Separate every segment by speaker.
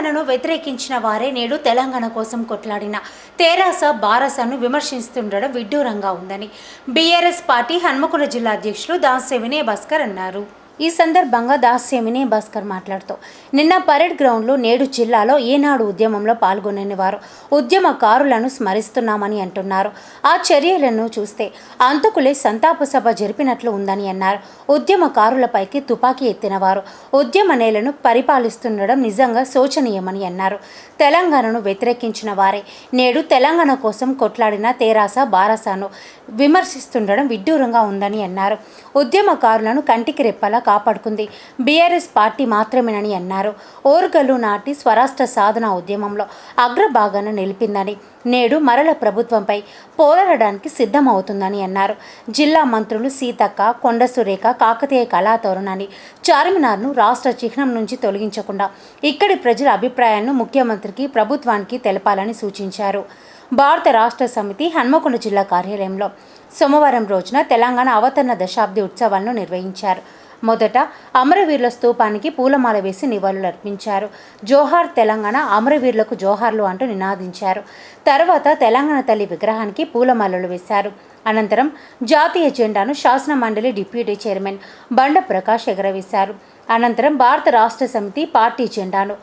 Speaker 1: తెలంగాణను వ్యతిరేకించిన వారే నేడు తెలంగాణ కోసం కొట్లాడిన. తెరాస బారసను విమర్శిస్తుండడం విడ్డూరంగా ఉందని. బీఆర్ఎస్ పార్టీ హన్మకొండ జిల్లా అధ్యక్షులు దాసే వినయ్ భాస్కర్ అన్నారు. ఈ సందర్భంగా దాస్య భాస్కర్ మాట్లాడుతూ నిన్న పరేడ్ గ్రౌండ్లో నేడు జిల్లాలో ఏనాడు ఉద్యమంలో పాల్గొనని వారు. ఉద్యమకారులను స్మరిస్తున్నామని అంటున్నారు. ఆ చర్యలను చూస్తే అంతకులే సంతాప సభ జరిపినట్లు ఉందని అన్నారు. ఉద్యమకారులపైకి తుపాకీ ఎత్తినవారు ఉద్యమ నేలను పరిపాలిస్తుండడం నిజంగా శోచనీయమని అన్నారు. తెలంగాణను వ్యతిరేకించిన వారే. నేడు తెలంగాణ కోసం కొట్లాడిన తెరాస బారసాను విమర్శిస్తుండడం విడ్డూరంగా ఉందని అన్నారు. ఉద్యమకారులను కంటికి రెప్పలా కాపాడుకుంది. బీఆర్ఎస్ పార్టీ మాత్రమేనని అన్నారు. ఓర్గలు నాటి స్వరాష్ట్ర సాధన ఉద్యమంలో అగ్రభాగాన నిలిపిందని నేడు మరల ప్రభుత్వంపై పోరాడడానికి సిద్ధమవుతుందని అన్నారు. జిల్లా మంత్రులు సీతక్క కొండ సురేఖ కాకతీయ కళాతోరణాన్ని చార్మినార్ను రాష్ట్ర చిహ్నం నుంచి తొలగించకుండా ఇక్కడి ప్రజల అభిప్రాయాలను ముఖ్యమంత్రికి ప్రభుత్వానికి తెలపాలని సూచించారు. భారత రాష్ట్ర సమితి హన్మకొండ జిల్లా కార్యాలయంలో సోమవారం రోజున తెలంగాణ అవతరణ దశాబ్ది ఉత్సవాలను నిర్వహించారు. మొదట అమరవీరుల స్తూపానికి పూలమాల వేసి నివాళులర్పించారు జోహార్ తెలంగాణ అమరవీరులకు జోహార్లు అంటూ నినాదించారు. తర్వాత తెలంగాణ తల్లి విగ్రహానికి పూలమాలలు వేశారు. అనంతరం జాతీయ జెండాను శాసన మండలి డిప్యూటీ చైర్మన్ బండ ప్రకాష్ ఎగరవేశారు. అనంతరం భారత రాష్ట్ర సమితి పార్టీ జెండాను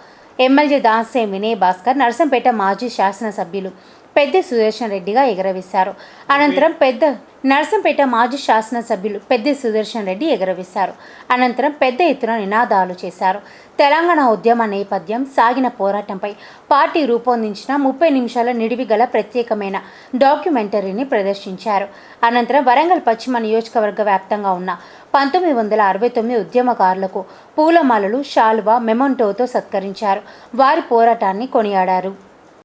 Speaker 1: ఎమ్మెల్యే దాసే వినయ్ భాస్కర్ నర్సంపేట మాజీ శాసనసభ్యులు పెద్ద సుదర్శన్ రెడ్డిగా ఎగరవేశారు. అనంతరం పెద్ద నర్సంపేట మాజీ శాసనసభ్యులు పెద్ద సుదర్శన్ రెడ్డి ఎగరవేశారు. అనంతరం పెద్ద ఎత్తున నినాదాలు చేశారు. తెలంగాణ ఉద్యమ నేపథ్యం సాగిన పోరాటంపై పార్టీ రూపొందించిన ముప్పై నిమిషాల నిడివి గల ప్రత్యేకమైన డాక్యుమెంటరీని ప్రదర్శించారు. అనంతరం వరంగల్ పశ్చిమ నియోజకవర్గ వ్యాప్తంగా ఉన్న పంతొమ్మిది వందల అరవై తొమ్మిది ఉద్యమకారులకు పూలమాలలు షాల్వా మెమంటోతో సత్కరించారు. వారి పోరాటాన్ని కొనియాడారు.